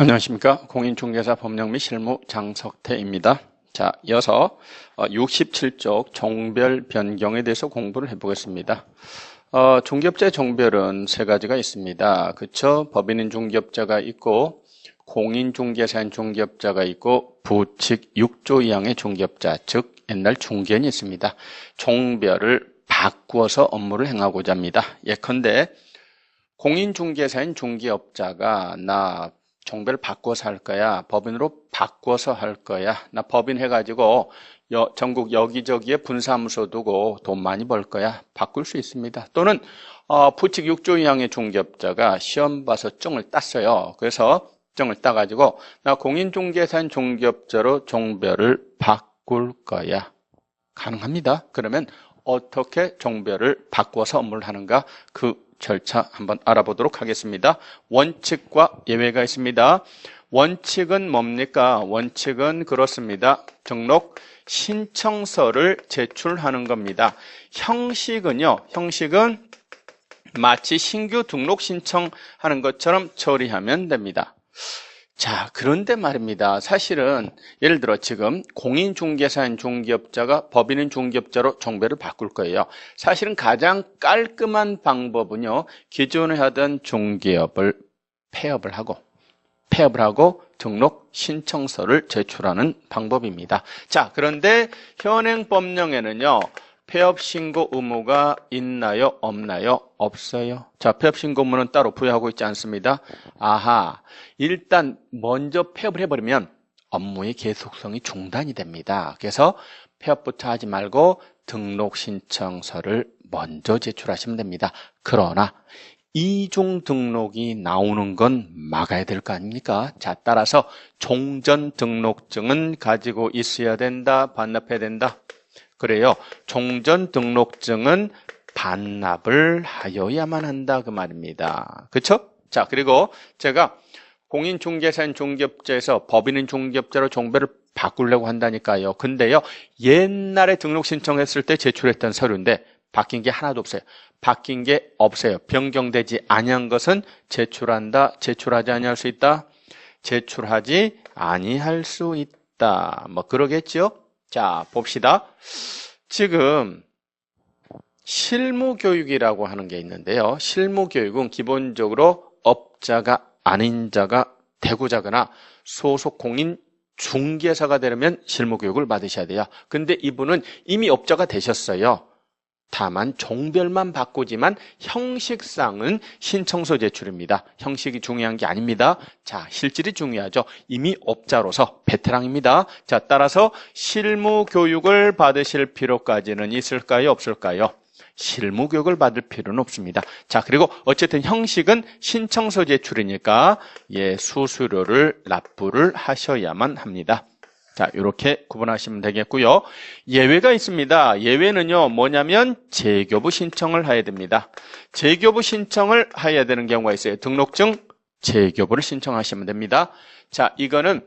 안녕하십니까. 공인중개사 법령 및 실무 장석태입니다. 자, 이어서 67쪽 종별 변경에 대해서 공부를 해보겠습니다. 어, 중개업자의 종별은 세 가지가 있습니다. 그쵸? 법인인 중개업자가 있고, 공인중개사인 중개업자가 있고, 부칙 6조 이항의 중개업자, 즉 옛날 중개인이 있습니다. 종별을 바꾸어서 업무를 행하고자 합니다. 예컨대 공인중개사인 중개업자가 나 종별 바꿔서 할 거야. 법인으로 바꿔서 할 거야. 나 법인 해가지고 여, 전국 여기저기에 분사무소 두고 돈 많이 벌 거야. 바꿀 수 있습니다. 또는 어, 부칙 6조 이항의 중개업자가 시험 봐서 증을 땄어요. 그래서 증을 따가지고 나 공인중개사인 중개업자로 종별을 바꿀 거야. 가능합니다. 그러면 어떻게 종별을 바꿔서 업무를 하는가 그 절차 한번 알아보도록 하겠습니다. 원칙과 예외가 있습니다. 원칙은 뭡니까? 원칙은 그렇습니다. 등록 신청서를 제출하는 겁니다. 형식은요. 형식은 마치 신규 등록 신청하는 것처럼 처리하면 됩니다. 자, 그런데 말입니다. 사실은 예를 들어 지금 공인중개사인 중개업자가 법인인 중개업자로 종별을 바꿀 거예요. 사실은 가장 깔끔한 방법은요. 기존에 하던 중개업을 폐업을 하고 폐업을 하고 등록 신청서를 제출하는 방법입니다. 자, 그런데 현행 법령에는요. 폐업 신고 의무가 있나요? 없나요? 없어요. 자, 폐업 신고 의무는 따로 부여하고 있지 않습니다. 아하. 일단 먼저 폐업을 해버리면 업무의 계속성이 중단이 됩니다. 그래서 폐업부터 하지 말고 등록 신청서를 먼저 제출하시면 됩니다. 그러나 이중 등록이 나오는 건 막아야 될 거 아닙니까? 자, 따라서 종전 등록증은 가지고 있어야 된다, 반납해야 된다. 그래요. 종전 등록증은 반납을 하여야만 한다 그 말입니다. 그렇죠? 자, 그리고 제가 공인중개사인 중개업자에서 법인인 중개업자로 종별을 바꾸려고 한다니까요. 근데요. 옛날에 등록 신청했을 때 제출했던 서류인데 바뀐 게 하나도 없어요. 바뀐 게 없어요. 변경되지 아니한 것은 제출한다, 제출하지 아니할 수 있다, 제출하지 아니할 수 있다. 뭐 그러겠죠? 자, 봅시다. 지금 실무교육이라고 하는 게 있는데요. 실무교육은 기본적으로 업자가 아닌 자가 되고자거나 소속 공인 중개사가 되려면 실무교육을 받으셔야 돼요. 근데 이분은 이미 업자가 되셨어요. 다만 종별만 바꾸지만 형식상은 신청서 제출입니다. 형식이 중요한 게 아닙니다. 자, 실질이 중요하죠. 이미 업자로서 베테랑입니다. 자, 따라서 실무 교육을 받으실 필요까지는 있을까요? 없을까요? 실무 교육을 받을 필요는 없습니다. 자, 그리고 어쨌든 형식은 신청서 제출이니까 예, 수수료를 납부를 하셔야만 합니다. 자, 이렇게 구분하시면 되겠고요. 예외가 있습니다. 예외는요, 뭐냐면 재교부 신청을 해야 됩니다. 재교부 신청을 해야 되는 경우가 있어요. 등록증 재교부를 신청하시면 됩니다. 자, 이거는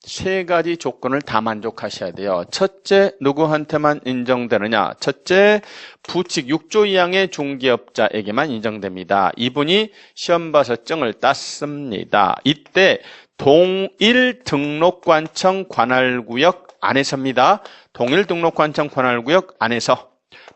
세 가지 조건을 다 만족하셔야 돼요. 첫째, 누구한테만 인정되느냐? 첫째, 부칙 6조 이항의 중개업자에게만 인정됩니다. 이분이 시험 봐서 증을 땄습니다. 이때 동일 등록관청 관할구역 안에서입니다. 동일 등록관청 관할구역 안에서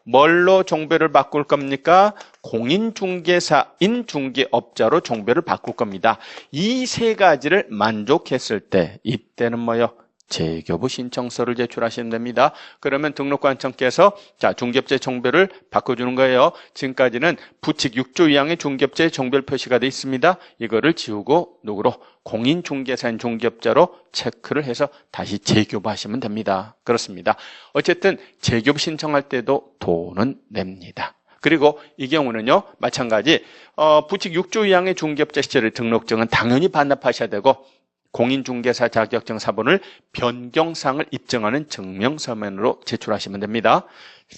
뭘로 종별을 바꿀 겁니까? 공인중개사인 중개업자로 종별을 바꿀 겁니다. 이 세 가지를 만족했을 때 이때는 뭐요? 재교부 신청서를 제출하시면 됩니다. 그러면 등록관청께서 자 중개업체 종별을 바꿔주는 거예요. 지금까지는 부칙 6조 이항의 중개업체 종별 표시가 되어 있습니다. 이거를 지우고 누구로 공인중개사인 중개업자로 체크를 해서 다시 재교부하시면 됩니다. 그렇습니다. 어쨌든 재교부 신청할 때도 돈은 냅니다. 그리고 이 경우는요, 마찬가지, 어, 부칙 6조 이항의 중개업자 시절의 등록증은 당연히 반납하셔야 되고, 공인중개사 자격증 사본을 변경상을 입증하는 증명서면으로 제출하시면 됩니다.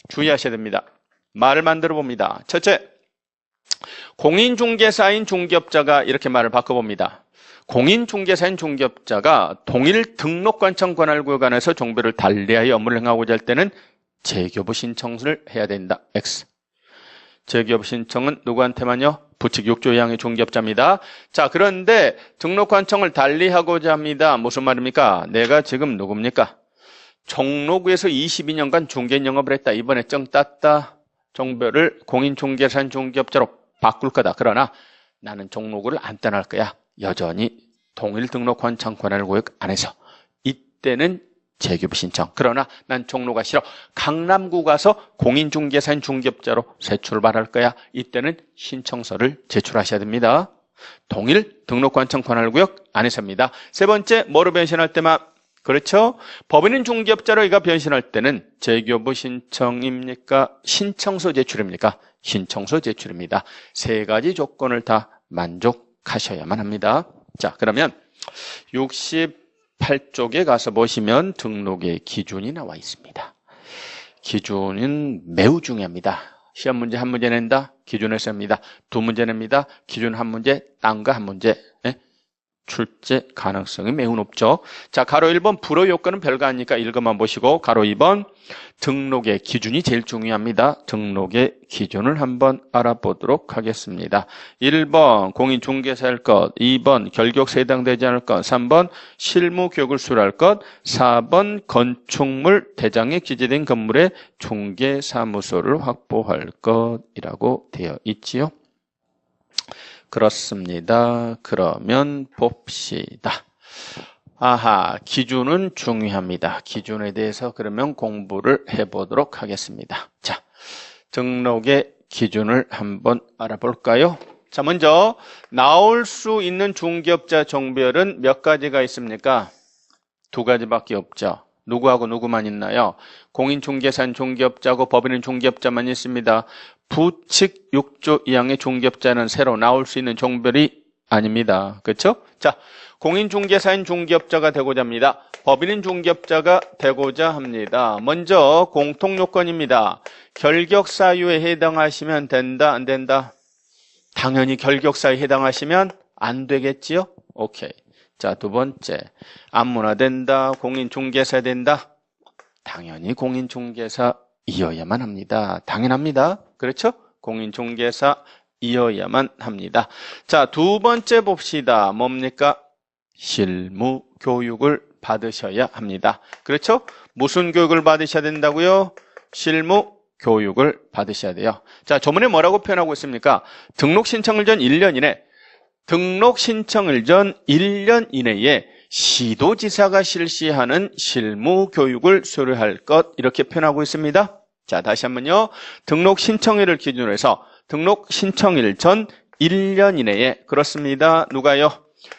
주의하셔야 됩니다. 말을 만들어 봅니다. 첫째, 공인중개사인 중개업자가 이렇게 말을 바꿔봅니다. 공인중개사인 중개업자가 동일 등록관청 관할 구역 안에서 종별을 달리하여 업무를 행하고자 할 때는 재교부 신청을 해야 된다. X. 재교부 신청은 누구한테만요? 부칙 6조 2항의 중개업자입니다. 자, 그런데 등록관청을 달리하고자 합니다. 무슨 말입니까? 내가 지금 누굽니까? 종로구에서 22년간 중개 영업을 했다. 이번에 정 땄다. 종별을 공인중개사인 중개업자로 바꿀 거다. 그러나 나는 종로구를 안 떠날 거야. 여전히 동일 등록관청 권한구역 안에서 이때는 재교부 신청. 그러나 난 종로가 싫어. 강남구 가서 공인중개사인 중개업자로 새 출발할 거야. 이때는 신청서를 제출하셔야 됩니다. 동일 등록관청 관할구역 안에서입니다. 세 번째, 뭐로 변신할 때만 그렇죠? 법인은 중개업자로 이가 변신할 때는 재교부 신청입니까? 신청서 제출입니까? 신청서 제출입니다. 세 가지 조건을 다 만족하셔야만 합니다. 자, 그러면 68쪽에 가서 보시면 등록의 기준이 나와 있습니다. 기준은 매우 중요합니다. 시험 문제 한 문제 낸다? 기준을 씁니다. 두 문제 냅니다. 기준 한 문제, 딴 거 한 문제. 예? 출제 가능성이 매우 높죠. 자, 가로 1번 불허 요건은 별거 아니니까 읽어만 보시고 가로 2번 등록의 기준이 제일 중요합니다. 등록의 기준을 한번 알아보도록 하겠습니다. 1번 공인중개사일 것, 2번 결격세 해당되지 않을 것, 3번 실무교육을 수료할 것, 4번 건축물 대장에 기재된 건물의 중개사무소를 확보할 것이라고 되어 있지요. 그렇습니다. 그러면 봅시다. 아하, 기준은 중요합니다. 기준에 대해서 그러면 공부를 해보도록 하겠습니다. 자, 등록의 기준을 한번 알아볼까요? 자, 먼저 나올 수 있는 중개업자 종별은 몇 가지가 있습니까? 두 가지밖에 없죠. 누구하고 누구만 있나요? 공인중개사는 중개업자고 법인은 중개업자만 있습니다. 부칙 6조 2항의 중개업자는 새로 나올 수 있는 종별이 아닙니다. 그렇죠? 자, 공인중개사인 중개업자가 되고자 합니다. 법인인 중개업자가 되고자 합니다. 먼저 공통요건입니다. 결격사유에 해당하시면 된다, 안 된다? 당연히 결격사유에 해당하시면 안 되겠지요? 오케이. 자, 두 번째. 안무나 된다, 공인중개사 된다? 당연히 공인중개사 이어야만 합니다. 당연합니다. 그렇죠? 공인중개사 이어야만 합니다. 자, 두 번째 봅시다. 뭡니까? 실무 교육을 받으셔야 합니다. 그렇죠? 무슨 교육을 받으셔야 된다고요? 실무 교육을 받으셔야 돼요. 자, 조문에 뭐라고 표현하고 있습니까? 등록 신청을 전 1년 이내, 등록 신청을 전 1년 이내에 시도지사가 실시하는 실무 교육을 수료할 것 이렇게 표현하고 있습니다. 자, 다시 한번요. 등록 신청일을 기준으로 해서 등록 신청일 전 1년 이내에 그렇습니다. 누가요?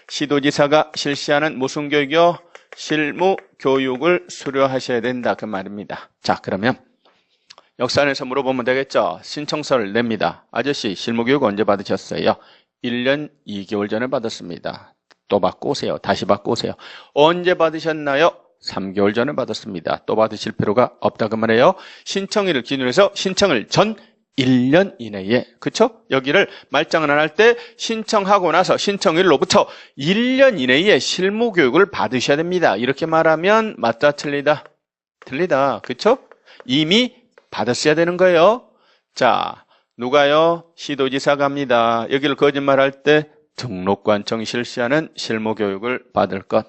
시도지사가 실시하는 무슨 교육이요? 실무 교육을 수료하셔야 된다 그 말입니다. 자, 그러면 역산에서 물어보면 되겠죠. 신청서를 냅니다. 아저씨 실무 교육 언제 받으셨어요? 1년 2개월 전에 받았습니다. 또 받고 오세요. 다시 받고 오세요. 언제 받으셨나요? 3개월 전에 받았습니다. 또 받으실 필요가 없다 그 말이에요. 신청일을 기준으로 해서 신청을 전 1년 이내에 그쵸? 여기를 말장을 안 할 때 신청하고 나서 신청일로부터 1년 이내에 실무 교육을 받으셔야 됩니다. 이렇게 말하면 맞다 틀리다? 틀리다. 그쵸? 이미 받았어야 되는 거예요. 자, 누가요? 시도지사가 합니다. 여기를 거짓말할 때 등록관청이 실시하는 실무교육을 받을 것.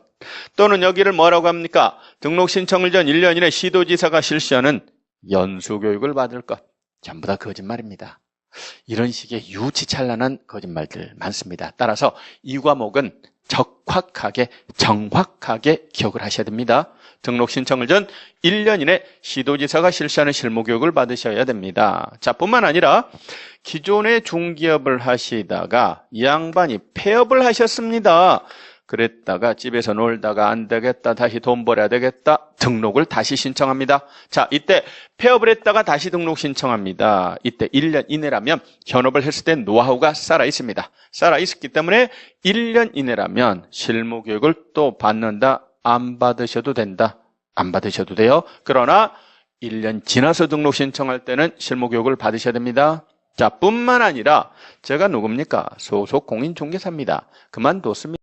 또는 여기를 뭐라고 합니까? 등록 신청을 전 1년 이내 시도지사가 실시하는 연수교육을 받을 것. 전부 다 거짓말입니다. 이런 식의 유치찬란한 거짓말들 많습니다. 따라서 이 과목은 적확하게 정확하게 기억을 하셔야 됩니다. 등록 신청을 전 1년 이내 시도지사가 실시하는 실무교육을 받으셔야 됩니다. 자, 뿐만 아니라 기존에 중기업을 하시다가 이 양반이 폐업을 하셨습니다. 그랬다가 집에서 놀다가 안 되겠다. 다시 돈 벌어야 되겠다. 등록을 다시 신청합니다. 자, 이때 폐업을 했다가 다시 등록 신청합니다. 이때 1년 이내라면 현업을 했을 때 노하우가 살아 있습니다. 살아 있었기 때문에 1년 이내라면 실무 교육을 또 받는다. 안 받으셔도 된다. 안 받으셔도 돼요. 그러나 1년 지나서 등록 신청할 때는 실무 교육을 받으셔야 됩니다. 자, 뿐만 아니라 제가 누굽니까? 소속 공인중개사입니다. 그만뒀습니다.